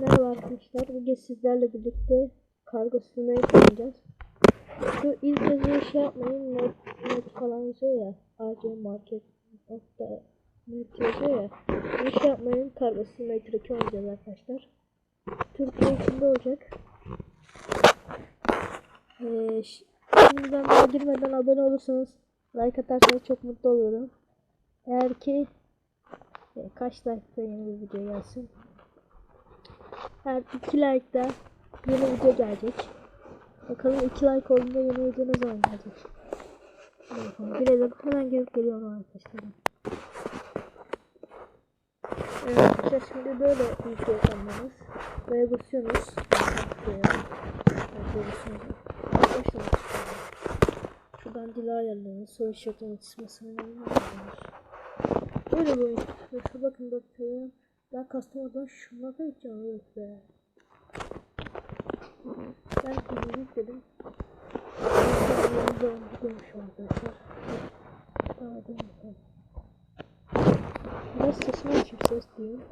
Merhaba arkadaşlar. Bugün sizlerle birlikte kargo sürmeyi oynayacağız. Şu ilk yazıyı şey yapmayın. Net, net falan yazıyor ya. AC market nokta net yazıyor ya. Bunu şey yapmayın. Kargo sürmeyi traki oynayacağız arkadaşlar. Türkiye içinde olacak. Ee, ş- şimdiden daha girmeden abone olursanız like atarsanız çok mutlu olurum. Eğer ki e, kaç like'da yeni bir video gelsin. Her 2 like'da yeni video gelecek. Bakalım 2 like olduğunda yeni video ne zaman gelecek. Bakalım girelim. Hemen girip geliyorum arkadaşlar. Evet şimdi böyle video ekranlarınız. Buraya basıyorsunuz. Buraya. Buraya basıyorsunuz. Başlamak. Şuradan dil ayarlarınız. Soru kısmasını ayarlarınız. Böyle bir. Mesela bakın bakıyorum. Ben kastamadan şuna da hiç yok be. Ben kızı yükledim. Yanımda onu görmüşüm arkadaşlar. Dur bakalım. Biraz sesini açayım ses diyeyim.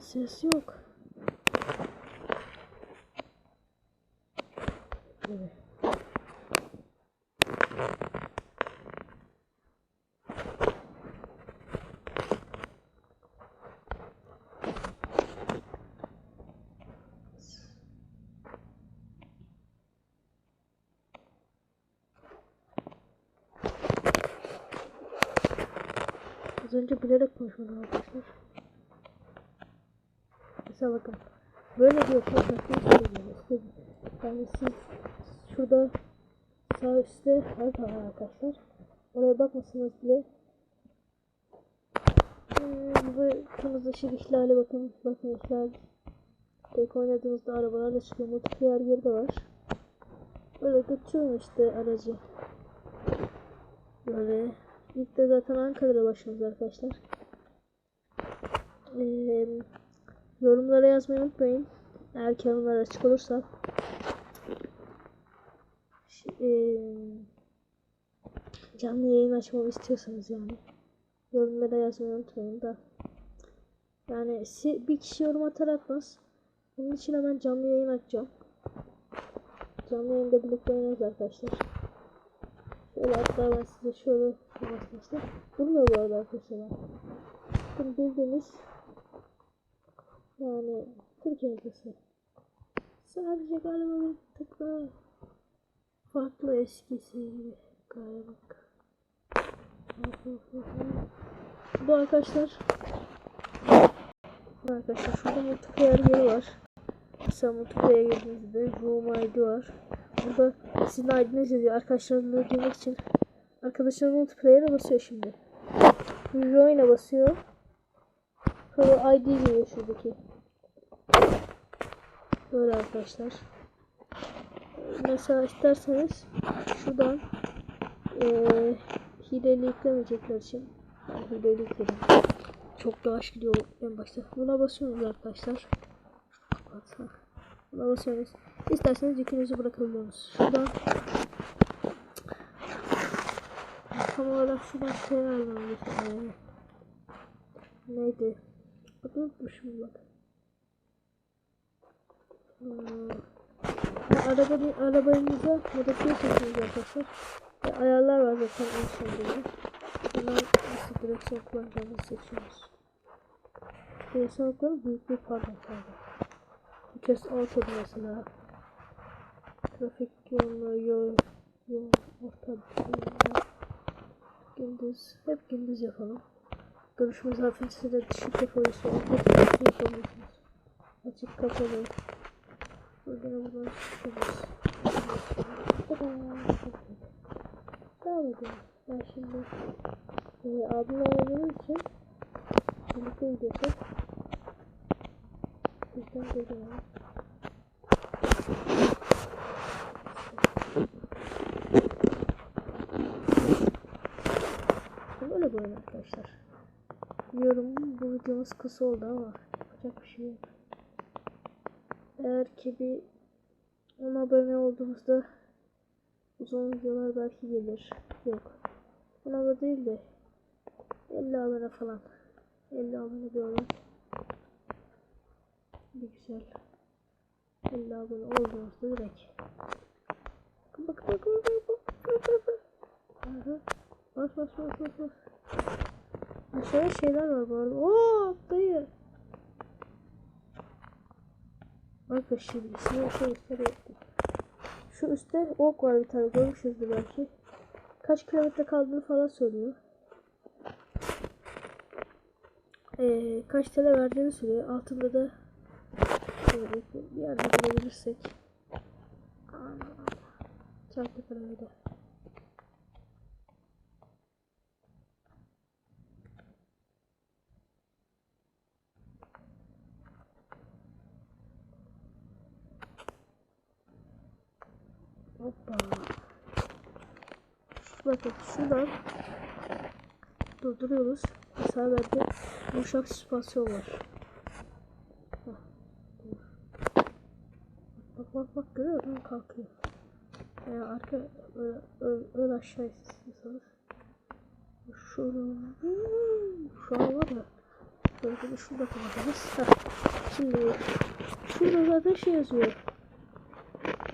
Ses yok. Az önce bilerek konuşmadım arkadaşlar. Mesela bakın. Böyle konuşmasını söylüyor. İşte yani siz üstte harita var arkadaşlar. Oraya bakmasanız bile ee, bu kırmızı ışık ihlali bakın. Bakın ihlal. Tek oynadığınızda arabalar da çıkıyor. Multiplayer yeri de var. Böyle götürüyorum işte aracı. Böyle. İlk de zaten Ankara'da başlıyoruz arkadaşlar. Ee, yorumlara yazmayı unutmayın. Eğer yorumlar açık olursa. Ee, canlı yayın açmamı istiyorsanız yani. Yorumlara yazmayı unutmayın da. Yani bir kişi yorum atar atmaz. Bunun için hemen canlı yayın açacağım. Canlı yayında birlikte oynarız arkadaşlar. Şöyle hatta ben size şöyle basmıştım. Durmuyor bu arada arkadaşlar. Bunu bildiğiniz yani Türkiye haritası. Sadece galiba farklı eskisi gibi galiba. Bu arkadaşlar Bu arkadaşlar şurada multiplayer yeri var. Mesela multiplayer'e girdiğinizde room ID var. Burada sizin ID'niz yazıyor. Arkadaşlarınızla girmek için arkadaşlar multiplayer'e basıyor şimdi. Join'e basıyor. Sonra ID giriyor şuradaki. Böyle arkadaşlar. Mesela isterseniz şuradan eee hileli yüklemeyecekler için ben hileli yükledim. Çok yavaş gidiyor en başta. Buna basıyorsunuz arkadaşlar. Buna basıyorsunuz. İsterseniz yükünüzü bırakabiliyorsunuz. Şuradan tam olarak şuradan şey ayarlamalıyız. Ee, neydi? Unutmuşum bak. Hmm. Arabanı, arabanıza modifiye seçiyoruz arkadaşlar. Ve ayarlar var zaten en sonunda. Bundan nasıl direksiyon kullanacağımızı seçiyoruz. Direksiyon kullanı büyüklüğü pardon. Vites ortada mesela. Trafik yoğunluğu, yol, yol, orta yoğunluğu. Gündüz, hep gündüz yapalım. Görüş mesafesi de düşük yapabiliriz. Hep düşük yapabilirsiniz. Açık kapalı. Buradan çıkıyoruz. Devam edelim. Ben şimdi e, abimle oynadığım için birlikte gidiyorsak bizden geliyor. Böyle böyle arkadaşlar. Biliyorum bu videomuz kısa oldu ama yapacak bir şey yok. Eğer ki bir 10 abone olduğumuzda uzun videolar belki gelir. Yok. 10 abone değil de 50 abone falan. 50 abone olan. Bir güzel. 50 abone olduğumuzda direkt. Bak bak bak bak bak bak bak. Aha. Bas bas bas bas bas. Aşağıda şeyler var bu arada. Oo dayı. Şimdi size şey göstereyim. Şu üstte ok var bir tane görmüşsünüzdür belki. Kaç kilometre kaldığını falan söylüyor. Ee, kaç TL verdiğini söylüyor. Altında da şöyle bir yerde bulabilirsek. Çarptı parayı da. Hoppa. Bakın şuradan durduruyoruz. Mesela bende yumuşak süspansiyon var. Bak bak bak görüyor musun? Kalkıyor. Yani arka öyle, öyle, öyle aşağı istiyorsanız. Şunu şu an var ya. Böyle de şurada kapatalım. Heh. Şimdi şurada zaten şey yazıyor.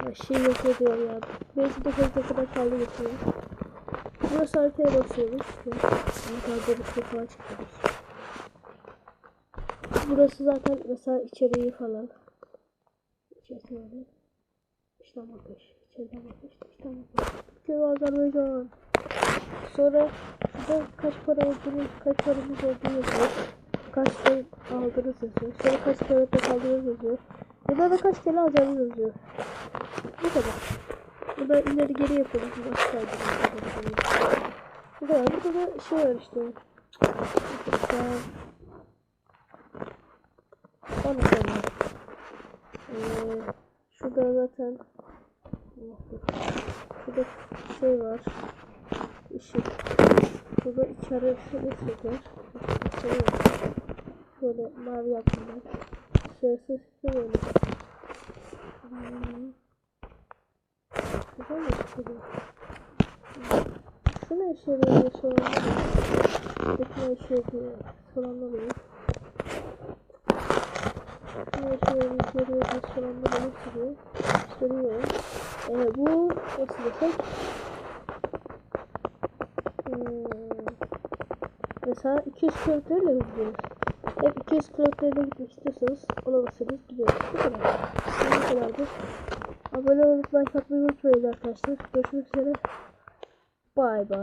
Ya şey yazıyor diyor ya. Benzin deposu kadar kaldı getiriyor. Burası haritaya basıyoruz. Ne kadar dönüşte falan çıkıyoruz. Burası zaten mesela içeriği falan. İçerisi böyle. İşte bakış. İçeriden bakış. İşte bakış. Ve Azerbaycan. Sonra şurada kaç para olduğunu, kaç paramız olduğunu yazıyor. Kaç şey aldınız yazıyor. Sonra kaç kilometre kaldınız yazıyor. Burada da kaç TL alacağınız yazıyor. Bu kadar. Burada ileri geri yapıyoruz. Burada kaydırıyoruz. Bu kadar. Burada da şey var işte. Onu sonra. Ee, şurada zaten Şurada şey var. Işık. Burada içeri şöyle ışık var. Şey var. Şöyle mavi yapımlar. Şurası ışıklı böyle. Hmm. Güzel ışıklı? Şu ne işe yarıyor şu an? Şuradaki ne işe yarıyor? Soranlar olur. Ne işe yarıyor? Yarıyor. Soranlar olur. Sürüyor. Sürüyor. Ee, bu nasıl desek? Hmm. Mesela 200 kilometreyle gidiyoruz. Hep 200 kilometreyle gitmek istiyorsanız ona basıyoruz gidiyoruz. Bu kadar. Bu kadardı. Abone olup like atmayı unutmayın arkadaşlar. Görüşmek üzere. Bye bye.